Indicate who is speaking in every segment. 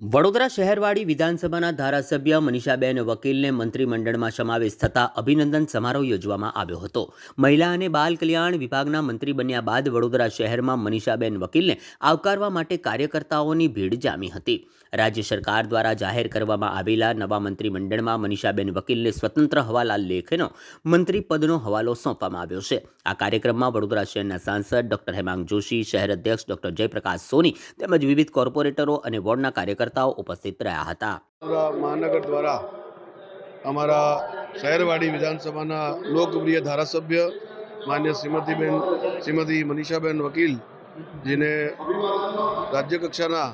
Speaker 1: વડોદરા શહેરવાડી વિધાનસભાના ધારાસભ્ય મનીષાબેન વકીલને મંત્રીમંડળમાં સમાવેશ થતાં અભિનંદન સમારોહ યોજવામાં આવ્યો હતો. મહિલા અને બાલ કલ્યાણ વિભાગના મંત્રી બન્યા બાદ વડોદરા શહેરમાં મનીષાબેન વકીલને આવકારવા માટે કાર્યકર્તાઓની ભીડ જામી હતી. રાજ્ય સરકાર દ્વારા જાહેર કરવામાં આવેલા નવા મંત્રીમંડળમાં મનીષાબેન વકીલને સ્વતંત્ર હવાલા લેખનો મંત્રી પદનો હવાલો સોંપવામાં આવ્યો છે. આ કાર્યક્રમમાં વડોદરા શહેરના સાંસદ ડોક્ટર હેમાંગ જોશી, શહેર અધ્યક્ષ ડોક્ટર જયપ્રકાશ સોની તેમજ વિવિધ કોર્પોરેટરો અને વોર્ડના કાર્યકર્તાઓ ઉપસ્થિત રહ્યા હતા.
Speaker 2: મહાનગર દ્વારા અમારા શહેરવાડી વિધાનસભાના લોકપ્રિય ધારાસભ્ય માન્ય શ્રીમતીબેન, શ્રીમતી મનીષાબેન વકીલ, જેને રાજ્ય કક્ષાના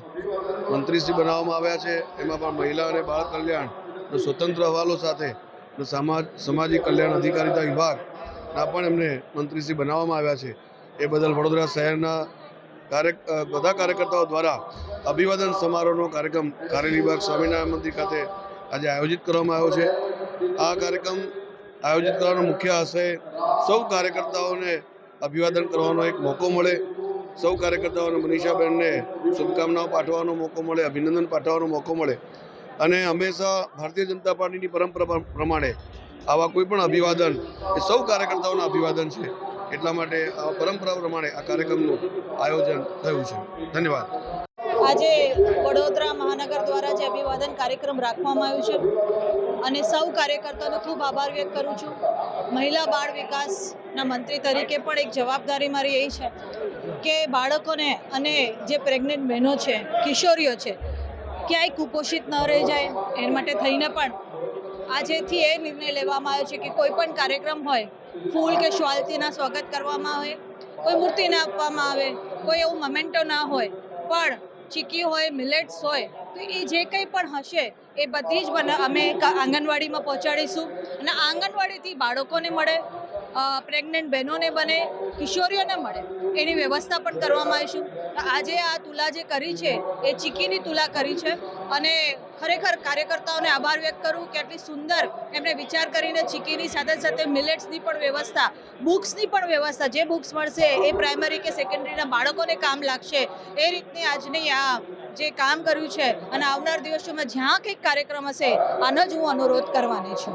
Speaker 2: મંત્રીશ્રી બનાવવામાં આવ્યા છે, એમાં પણ મહિલા અને બાળ કલ્યાણનો સ્વતંત્ર હવાલો સાથે સમાજ, સામાજિક કલ્યાણ અધિકારીતા વિભાગના પણ એમને મંત્રીશ્રી બનાવવામાં આવ્યા છે. એ બદલ વડોદરા શહેરના કાર્ય બધા કાર્યકર્તાઓ દ્વારા અભિવાદન સમારોહનો કાર્યક્રમ કારેલીબાગ સ્વામિનારાયણ મંદિર ખાતે આજે આયોજિત કરવામાં આવ્યો છે. આ કાર્યક્રમ આયોજિત કરવાનો મુખ્ય આશય સૌ કાર્યકર્તાઓને અભિવાદન કરવાનો એક મોકો મળે. સૌ કાર્યકર્તાઓને મનીષાબેનને શુભકામનાઓ પાઠવવાનો મોકો મળે, અભિનંદન પાઠવવાનો મોકો મળે. અને હંમેશા ભારતીય જનતા પાર્ટીની પરંપરા પ્રમાણે આવા કોઈ પણ અભિવાદન એ સૌ કાર્યકર્તાઓના અભિવાદન છે. એટલા માટે આ પરંપરા પ્રમાણે આ કાર્યક્રમનું આયોજન થયું છે. ધન્યવાદ.
Speaker 3: આજે વડોદરા મહાનગર દ્વારા જે અભિવાદન કાર્યક્રમ રાખવામાં આવ્યું છે અને સૌ કાર્યકર્તાનો ખૂબ આભાર વ્યક્ત કરું છું. મહિલા બાળ વિકાસના મંત્રી તરીકે પણ એક જવાબદારી મારી એ છે કે બાળકોને અને જે પ્રેગ્નન્ટ બહેનો છે, કિશોરીઓ છે, ક્યાંય કુપોષિત ન રહી જાય એ માટે થઈને પણ આજેથી એ નિર્ણય લેવામાં આવ્યો છે કે કોઈ પણ કાર્યક્રમ હોય, ફૂલ કે શ્વાલતીના સ્વાગત કરવામાં આવે, કોઈ મૂર્તિ ના આપવામાં આવે, કોઈ એવું મોમેન્ટો ના હોય, પણ ચીકી હોય મિલેટ્સ હોય, તો એ જે કંઈ પણ હશે, એ બધી જ અમે આંગણવાડીમાં પહોંચાડીશું. અને આંગણવાડીથી બાળકોને મળે પ્રેગ્નન્ટ બહેનોને બને, કિશોરીઓને મળે, એની વ્યવસ્થા પણ કરવામાં આવીશું આજે આ તુલા જે કરી છે, એ ચીકીની તુલા કરી છે અને ખરેખર કાર્યકર્તાઓને આભાર વ્યક્ત કરું કે આટલી સુંદર એમણે વિચાર કરીને ચીકીની સાથે સાથે મિલેટ્સની પણ વ્યવસ્થા બુક્સની પણ વ્યવસ્થા, જે બુક્સ મળશે એ પ્રાઇમરી કે સેકન્ડરીના બાળકોને કામ લાગશે, એ રીતની આજની આ જે કામ કર્યું છે અને આવનાર દિવસોમાં જ્યાં કંઈક કાર્યક્રમ હશે, આનો જ હું અનુરોધ કરવાની છું.